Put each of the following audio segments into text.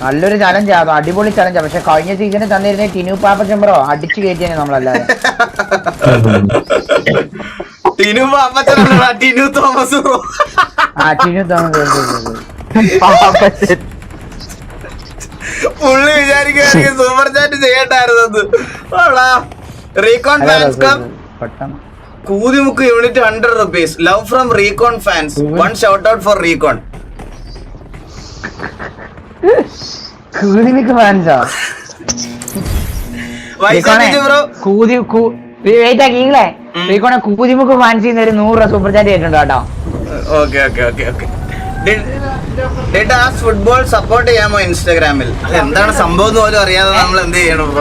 നല്ലൊരു ചലഞ്ച് ആ അടിപൊളി ചലഞ്ചാ പക്ഷെ കഴിഞ്ഞ സീസണിൽ തന്നിരുന്ന ടിനു പാപ്പ ചെമ്പറോ അടിച്ചു കയറ്റിയാണ് നമ്മളല്ലാതെ. ടിനു പാപ്പ ടിനു തോമസ് ആ ടിനു തോമസ് പുള്ളി വിചാരിക്കുകയാണെങ്കിൽ super chat ചെയ്യട്ടായിരുന്നു Recon fans Koothimukku unit hundred rupees love from Recon fans one shout out for Recon Koothimukku ഫാൻസാ കൂതി വെയിറ്റ് ആക്കി ഉം. റീക്കോണെ കൂതിമുക്ക് ഫാൻസ് ഒരു നൂറ് രൂപ സൂപ്പർ ചാറ്റ് ചെയ്തിട്ടുണ്ട് കേട്ടോ. Okay okay okay okay football support ചെയ്യാമോ ഇൻസ്റ്റാഗ്രാമിൽ എന്താണ് സംഭവം എന്ന് പോലും അറിയാതെ നമ്മൾ എന്ത് ചെയ്യണം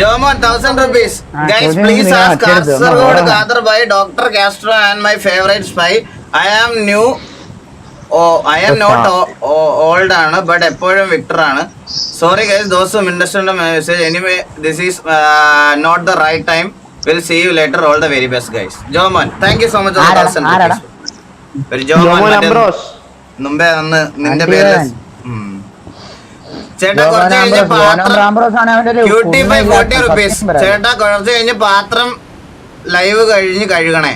Jomon thousand rupees guys please ask. Kasaragod. Khader by doctor Castro and my favourite spy I am new oh I am not old ആണ് ബട്ട് എപ്പോഴും വിക്ടർ ആണ്. Sorry guys those ഇൻഡസ്ട്രിയുടെ message anyway this is not the right time will see you later all the very best guys Jomon thank you so much Jomon മുമ്പേ അന്ന് നിന്റെ പേര്. ചേട്ടാ കുറച്ച് കഴിഞ്ഞ് പാത്രം ഫോർട്ടി റുപ്പീസ് ചേട്ടാ കുറച്ച് കഴിഞ്ഞ് പാത്രം ലൈവ് കഴിഞ്ഞ് കഴുകണേ.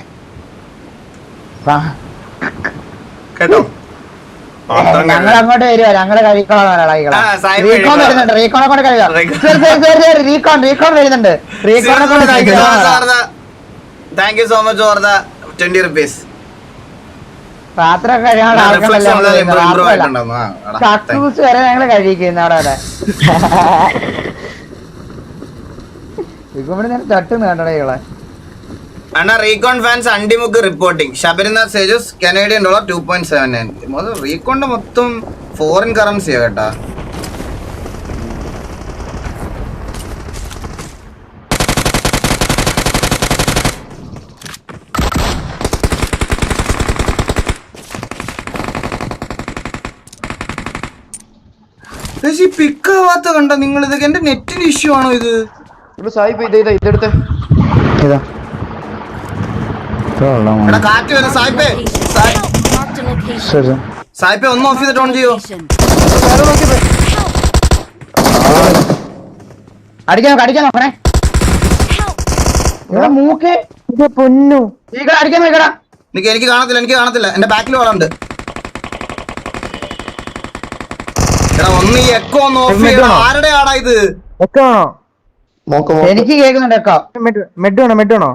കേട്ടോ? ഞങ്ങൾ. അങ്ങോട്ട് വരുവാ ഞങ്ങൾ കഴിക്കോളാം റീകോൺ. വരുന്നുണ്ട് റീകോണെ കൊണ്ട് റീകോൺ. റീകോൺ വരുന്നുണ്ട്. റീകോണെ കൊണ്ട് കഴിക്കാം thank you so much for the twenty rupees പാത്രം കഴിയാനുള്ള റിഫ്ലക്ഷൻ ഇമ്പ്രൂവ് ആൾക്കാരല്ല ആയിട്ടുണ്ടെന്ന് ആ, എടാ, thank you. കക്കൂസ് വരെ ഞങ്ങൾ കഴിക്കുന്ന അവിടെ അവിടെ. അണ്ണാ Recon fans Andimukku reporting Sabarinath sages Canadian dollar two point seven nine റീകോണിന്റെ മൊത്തം ഫോറിൻ കറൻസിയാ കേട്ടാ. പിക്കാവാത്ത കണ്ട നിങ്ങൾ ഇത് എന്റെ നെറ്റിന് ഇഷ്യൂ ആണോ ഇത്? സാഹിബ് സായിപ്പ് ഇത് ഇതാ ഇതെടുത്ത്. ഇതാ. സായിപ്പേ ഒന്ന് ഓഫ് ചെയ്തിട്ട് ഓൺ ചെയ്യോ? അടിക്കാൻ നോക്ക്, അടിക്കാൻ നോക്കണേ. ഇവിടെ മൂക്ക്. പൊന്നു. അടിക്കാൻ നോക്കടാ എനിക്ക് എനിക്ക് കാണത്തില്ല എനിക്ക് കാണത്തില്ല. എന്റെ ബാക്കിൽ വളണ്ട് എടാ ഒന്ന് ഈ എക്കോ ഒന്ന് ഓഫ് ചെയ്യണം. ആരുടെ ആടാ ഇത്? എക്കോ ആണോ നോക്ക് എനിക്ക് കേൾക്കുന്നുണ്ട് എക്കോ മെഡ് മെഡ് വേണോ? മെഡ് വേണോ?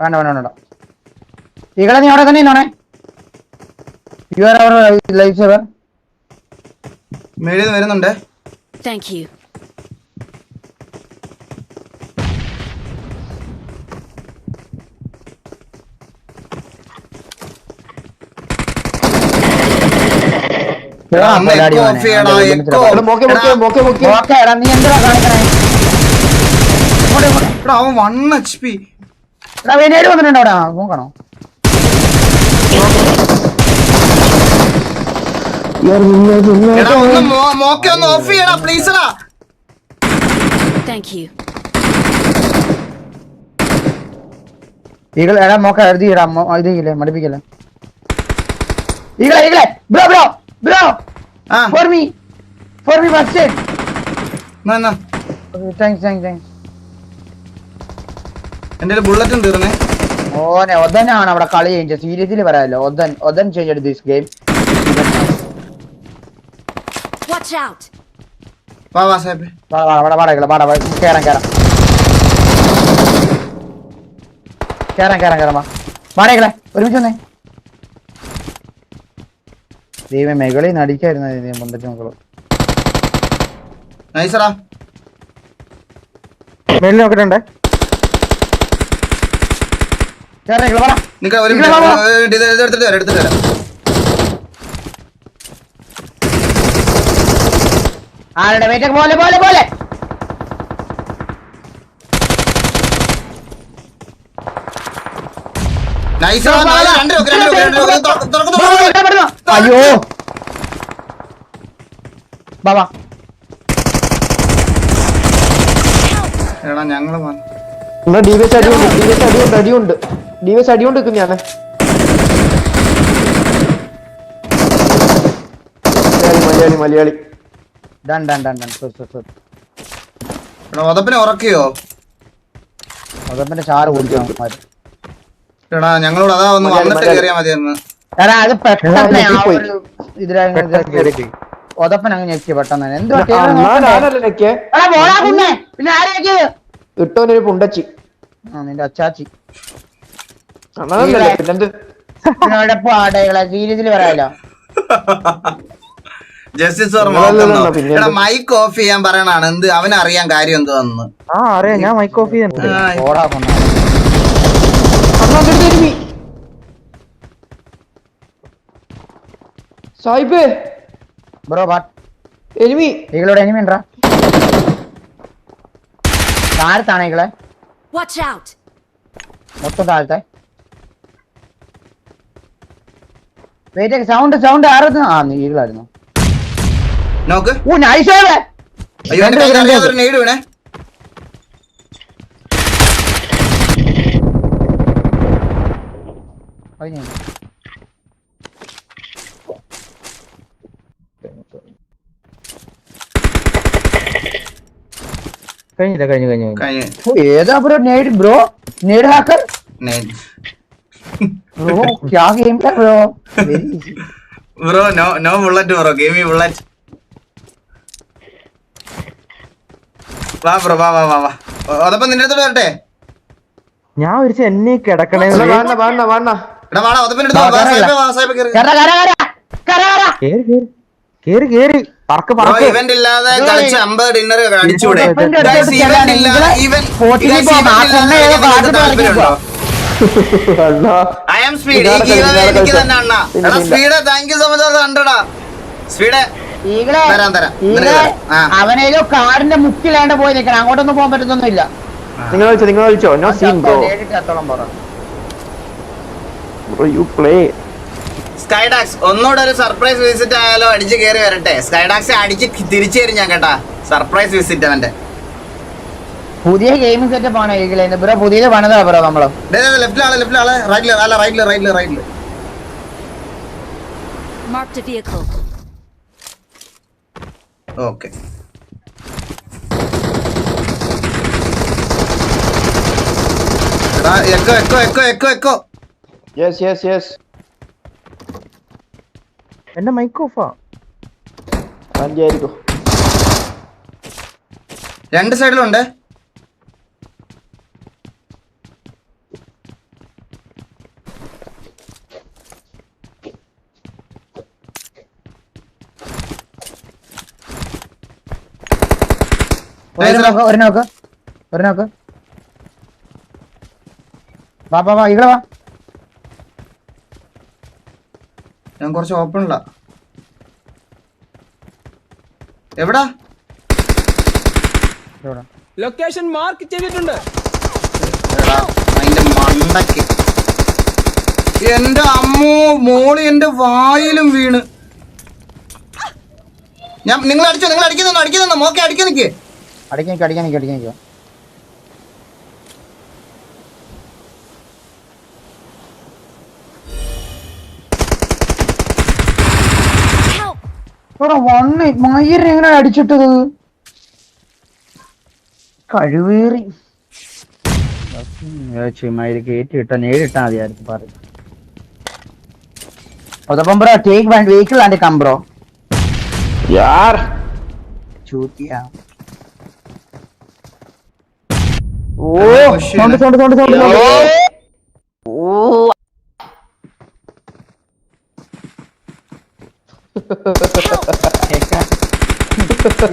വേണ്ട വേണ്ട വേണ്ട. ഈകളെ നീ അവിടെ തന്നെ ഇന്നോണേ you are our life saver മേളിൽ വരുന്നുണ്ട്. Thank you. അവൻ വൺ എച്ച് പി വന്നിട്ടുണ്ട് അവിടെ? നോക്കണോ എടാ ഒന്ന് മോ- മോക്കെ ഒന്ന് ഓഫ് ചെയ്യടാ പ്ലീസ് എടാ Thank you. ഈകളെ എടാ മോക്ക എഴുതി ഇടാ മോ- ഇത് ഇല്ലേ മടുപ്പിക്കല്ലേ. ഈകളെ ഈകളെ ബ്രോ ബ്രോ ബ്രോ ആ. For me for me first എന്നാ, എന്നാ. താങ്ക്സ് താങ്ക്സ് താങ്ക്സ് എന്റെ ബുള്ളറ്റും തീർന്നേ ഓനെ ഒതനാണ് അവിടെ കളി ചേഞ്ച് സീരിയസ്ലി പറയാമല്ലോ ഒതൻ ഒതൻ change this game Watch out. വാ വാ സാഹിബ് വാടാ വാടാ വാടാ ഈകളെ, വാടാ വാ, കേറാം കേറാം. കേറാം കേറാം കേറാം വാ. വാടകളെ ഒരുമിച്ച് വന്നേ. ദൈവം മെകളിൽ നടിക്കായിരുന്നു മുണ്ടച്ചു മക്കൾ. നൈസറാ. നോക്കിട്ടുണ്ടേ കേറാം വാടാ നിക്ക ഒരു എടുത്തിട്ട് വരാം എടുത്തിട്ട് വരാം. ആരുടെ വേറ്റ പോലെ പോലെ പോലെ. അയ്യോ. ബാബാ. എടാ ഞങ്ങൾ വന്ന്. എന്നാ ഡി വി എസ് അടിയുണ്ട് ഡി വി എസ് അടിയുണ്ട് അടിയുണ്ട് ഡി വി എസ് അടിയുണ്ട് നിൽക്കും ഞാൻ Malayali Malayali. Done done done done so so so എടാ ഉതപ്പിനെ ഉറക്കിയോ? അതപ്പന്റെ ചാറ് കുടിക്കണം. എടാ ഞങ്ങളോട് അതാ ഒന്ന് വന്നിട്ട് കേറിയാ കയറിയാ മതിയെന്ന്. എടാ അത് പെട്ടെന്ന് ഇതിലായിരുന്നു ഒതപ്പൻ അങ്ങ് ഞെക്കി പെട്ടെന്ന് കുഞ്ഞെ. പിന്നെ ആരെ ഞെക്കിയത്? ഇട്ടോനൊരു പുണ്ടച്ചി. ആ നിന്റെ അച്ചാച്ചി. ഇതിനോടൊപ്പം ആടകളെ സീരിയസിൽ പറയാലോ. ജസ്റ്റിസ് എടാ? മൈക്ക് ഓഫ് ചെയ്യാൻ പറയണാണ് എന്ത്? അവനറിയാൻ കാര്യം എന്തുവന്ന്. ആ അറിയാം. ഞാൻ മൈക്ക് ഓഫ്. സായിബേ ബ്രോ എനിമി ഉണ്ടാ? താഴത്താണ്! മൊത്തം താഴത്തെ. വെയിറ്റ് സൗണ്ട് സൗണ്ട് ആരത് ആ നീ ഈകളായിരുന്നു. നോക്ക്. ഓ നൈസ് അയ്യോ എന്റെ കയ്യിൽ അറിയാതെ ഒരു നെയ്ഡ് വീണേ. കഴിഞ്ഞില്ല കഴിഞ്ഞു കഴിഞ്ഞു കഴിഞ്ഞു. ഏതാ ബ്രോ നേഡ് ബ്രോ? നേഡ് ഹാക്കർ ബ്രോ ക്യാ game bro? Bro no no bullet bro. Game bullet വാ ബ്രോ വാ വാ വാ വാ. അതപ്പോ നിന്റെ അടുത്ത് വരട്ടെ? ഞാൻ ഒരു ചെന്നി കിടക്കണേ എടാ വാടാ അതപ്പിന്റെ അടുത്ത് വാ, സാഹിബേ, വാ, സാഹിബേ, കേറ്. കര കര കര കര കര കേറി കേറി കേറി കേറി. പറക്ക് പറക്ക്. ഇവന്റ് ഇല്ലാതെ കളിച്ച് അമ്പത് ഡിന്നർ അടിച്ചൂടെ ഇവന്റ് event ചെല്ലാൻ ഇല്ല- guys, പോകാം. event ആ am ഈ ഇതാണ് എനിക്ക് തന്നെ അണ്ണാ. എടാ, ഇല്ല. speed, thank you so much ഈകളെ നിനക്ക് കാടിന്റെ മുക്കിലാണ്ട് പോയി നിൽക്കണം. അങ്ങോട്ടൊന്നും പോകാൻ പറ്റുന്നൊന്നുമില്ല. നിങ്ങൾ വിളിച്ചോ നിങ്ങൾ വിളിച്ചോ? No scene bro bro you play സ്കൈഡാക്സ് ഒന്നുകൂടെ ഒരു സർപ്രൈസ് വിസിറ്റ് ആയാലോ അടിച്ച് കേറി വരട്ടെ. സ്കൈഡാക്സ് അടിച്ച് തിരിച്ചു തരും ഞാൻ കേട്ടാ. സർപ്രൈസ് വിസിറ്റ് അവന്റെ. പുതിയ ഗെയിമിംഗ് സെറ്റപ്പ് ആണ് ഈകളെ? ബ്രോ പുതിയത് പണിതാ ബ്രോ നമ്മൾ. ലെഫ്റ്റിലാണ് ലെഫ്റ്റിലാണ് റൈറ്റിൽ അല്ല റൈറ്റിൽ റൈറ്റിൽ റൈറ്റിൽ Marked a vehicle. ഓക്കെ. എടാ echo echo echo echo echo. Yes yes yes എന്റെ മൈക്ക് ഓഫാ അഞ്ചായിരിക്കും രണ്ട് സൈഡിലുണ്ട് ഒരു നോക്ക് ഒരു നോക്ക്. വാ വാ വാ വാ. ഞാൻ കുറച്ച് ഓപ്പൺ ഉള്ള എവിടാ. ലൊക്കേഷൻ മാർക്ക് ചെയ്തിട്ടുണ്ട്. എടാ, അതിന്റെ മണ്ടക്ക്. എന്റെ അമ്മോ മോൾ എന്റെ വായിലും വീണ്. ഞാൻ നിങ്ങൾ അടിച്ചോ നിങ്ങൾ അടിക്കുന്നുണ്ടോ? അടിക്കുന്നുണ്ടോ മോക്കെ അടിക്കാൻ നിക്ക്. അടിക്കാൻ നിക്ക്, അടിക്കാൻ നിക്ക്, അടിക്കാൻ! ഇവിടെ വണ്ണ് മയിലിനെ എങ്ങനെ അടിച്ചിട്ടത്? കഴിവേറി. മയിൽ കയറ്റി ഇട്ട നേരിട്ടാ മതിയായിരുന്നു പറയും. അതപ്പം ബ്രോ ടേക്ക് വേണ്ട വെഹിക്കിൾ ആൻഡ് കം ബ്രോ. യാർ. ചൂത്തിയാ. ഓ. സൗണ്ട് സൗണ്ട് സൗണ്ട് സൗണ്ട്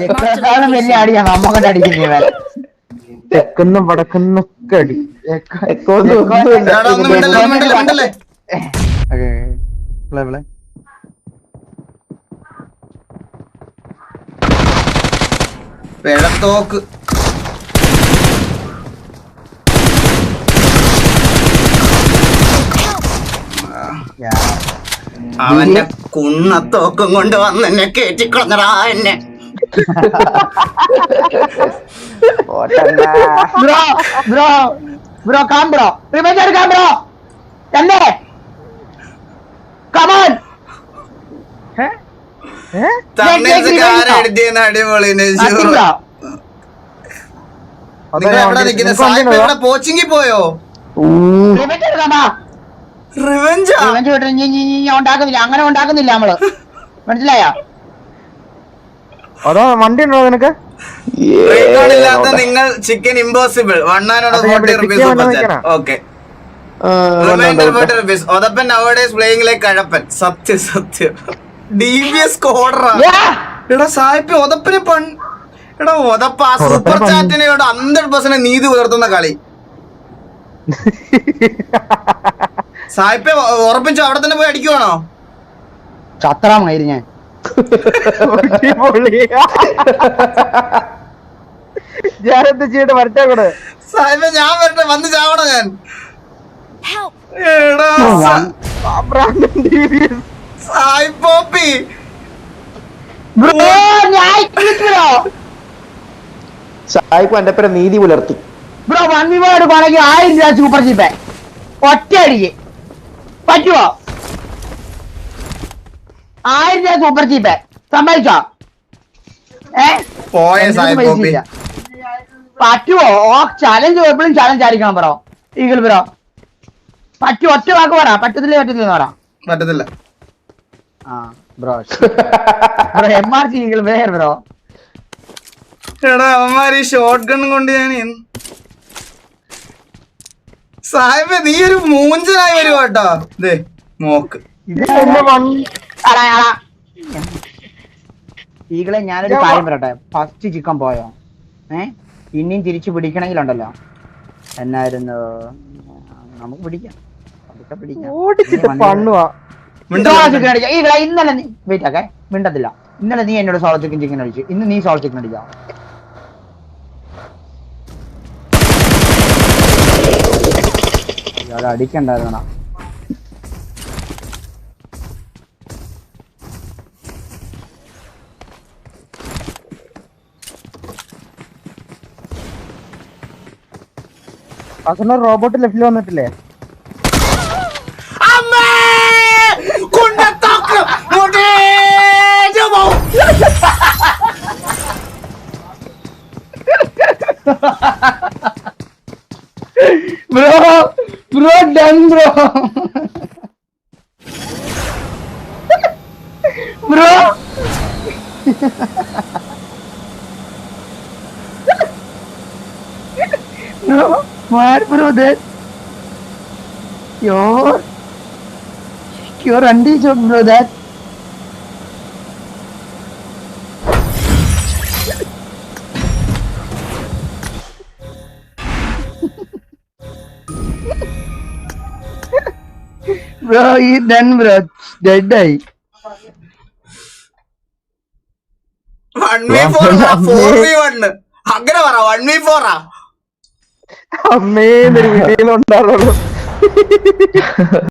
എക്കാളും വലിയ അടിയാണ് നമ്മക്കൊണ്ട് അടിക്കുന്നത് തെക്കുന്ന വടക്കുന്നൊക്കെ അടി. എക്കോ ഒന്നും ഒന്നുമില്ല. എടാ, ഒന്നും മിണ്ടല്ലേ, ഒന്നും മിണ്ടല്ലേ, മിണ്ടല്ലേ. വെള്ളത്തോക്ക് അവന്റെ കുണ്ണത്തോക്കും കൊണ്ട് വന്ന് എന്നെ കേറ്റിക്കൊന്നടാ എന്നെ. Bro bro bro come bro. Revenge എടുക്കാം ബ്രോ. എന്നെ. Come on. നിങ്ങൾ എവിടെ? പോയോ? ഉണ്ടാക്കുന്നില്ല. അങ്ങനെ ഉണ്ടാക്കുന്നില്ല നമ്മൾ. മനസ്സിലായോ? അതോ വണ്ടി ഉണ്ടോ നിനക്ക്? ഇല്ലാത്ത നിങ്ങൾ chicken impossible forty rupees. Okay ഒതപ്പൻ playing like കഴപ്പൻ. സത്യം സത്യം. ഡി ബി എസ് കോഡറാ എടാ സായിപ്പ് ഒതപ്പിന് പൺ എടാ ഒതപ്പ ആ സൂപ്പർ ചാറ്റിനെ ഹൺഡ്രഡ് പെർസെന്റ് നീതി പുലർത്തുന്ന കളി. സായിപ്പെ ഉറപ്പിച്ചു? അവിടെ തന്നെ പോയി അടിക്കുവാണോ? ചത്രാമായിരുന്നു ഞാൻ. ചെയ്യട്ടെ കൂടെ സായിപ്പെ ഞാൻ വരട്ടെ വന്ന് ചാവണോ ഞാൻ! എടാ സായിപ്പോപ്പി സായിപ്പ് എന്റെ പേരെ നീതി പുലർത്തി. ബ്രോ വൺ വിവോ എടുക്കുവാണെങ്കിൽ ആയിരം രൂപ സൂപ്പർ ചീപ്പേ ഒറ്റ അടിക്ക് പറ്റുമോ ആയിരം രൂപ സൂപ്പർ ചീപ്പ് സമ്മതിച്ചോ? ഏ? പോയ എന്റെ അടുത്ത് സായിപ്പോപ്പി പൈസയില്ല. പറ്റുമോ ഓ ചലഞ്ച് എപ്പോഴും ചലഞ്ച് ആയിരിക്കണം ബ്രോ. Eagle bro. പറ്റു ഒറ്റ വാക്ക് പറ. പറ്റത്തില്ല പറ്റത്തില്ല പറ. പറ്റത്തില്ല. ആ bro bro M R C eagle bro. എടാ അവന്മാര് ഈ ഷോർട്ട് ഗൺ കൊണ്ട് ഞാൻ സാഹിബ് നീ ഒരു മൂഞ്ചനായി വരുവാ കേട്ടോ ദേ മോക്ക് എന്നെ വണ്ടി ഈകളെ ഞാനൊരു കാര്യം പറയട്ടെ. ഫസ്റ്റ് ചിക്കൻ പോയോ? ഏ? ഇനിയും തിരിച്ചു പിടിക്കണമെങ്കിലുണ്ടല്ലോ. എന്നായിരുന്നു? നമുക്ക് പിടിക്കാം. പിടിക്കാം. ഇന്നലെ നീ വെയിറ്റ് ആക്കേ. മിണ്ടത്തില്ല. ഇന്നലെ നീ എന്നോട് സോളോ ചിക്കൻ ചിക്കൻ അടിച്ചു. ഇന്ന് നീ സോളോ ചിക്കൻ അടിക്കാം ഇയാളെ അടിക്കണ്ടായിരുന്ന അസന റോബോട്ട് ലെഫ്റ്റിൽ വന്നിട്ടില്ലേ? ha ha മുടിഞ്ഞു പോവും. Bro bro done bro bro bro where bro you're your your undies bro he's done, bro. Dead One v four അല്ല, four v one. അങ്ങനെ പറ വൺ വി ഫോറാ അമ്മേ എന്നൊരു ഉണ്ടായിരുന്നുള്ളൂ